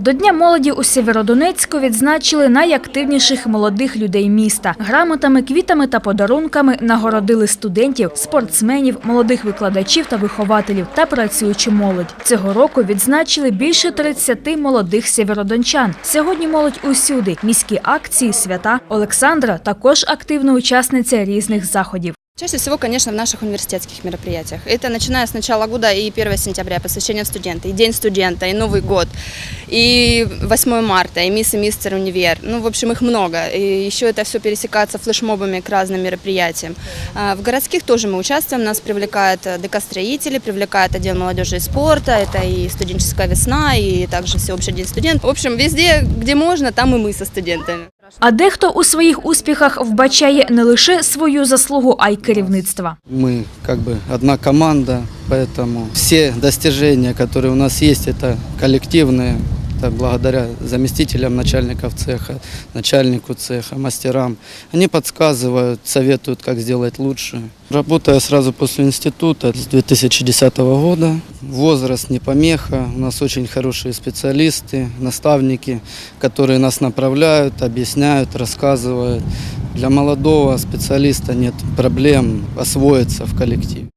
До Дня молоді у Сєвєродонецьку відзначили найактивніших молодих людей міста. Грамотами, квітами та подарунками нагородили студентів, спортсменів, молодих викладачів та вихователів та працюючу молодь. Цього року відзначили більше 30 молодих сєвєродончан. Сьогодні молодь усюди. Міські акції, свята. Олександра також активна учасниця різних заходів. Чаще всего, конечно, в наших университетских мероприятиях. Это начиная с начала года и 1 сентября, посвящение студента, и День студента, и Новый год, и 8 марта, и Мисс и Мистер Универ. Ну, в общем, их много. И еще это все пересекается флешмобами к разным мероприятиям. А В городских тоже мы участвуем, нас привлекают э, ДК-строители, привлекает отдел молодежи и спорта, это и студенческая весна, и также всеобщий день студента. В общем, везде, где можно, там и мы со студентами. А дехто у своїх успіхах вбачає не лише свою заслугу, а й керівництва. Мы как бы одна команда, поэтому все достижения, которые у нас есть, это коллективные. Это благодаря заместителям начальников цеха, начальнику цеха, мастерам. Они подсказывают, советуют, как сделать лучше. Работая сразу после института с 2010 года, возраст не помеха, у нас очень хорошие специалисты, наставники, которые нас направляют, объясняют, рассказывают. Для молодого специалиста нет проблем освоиться в коллективе.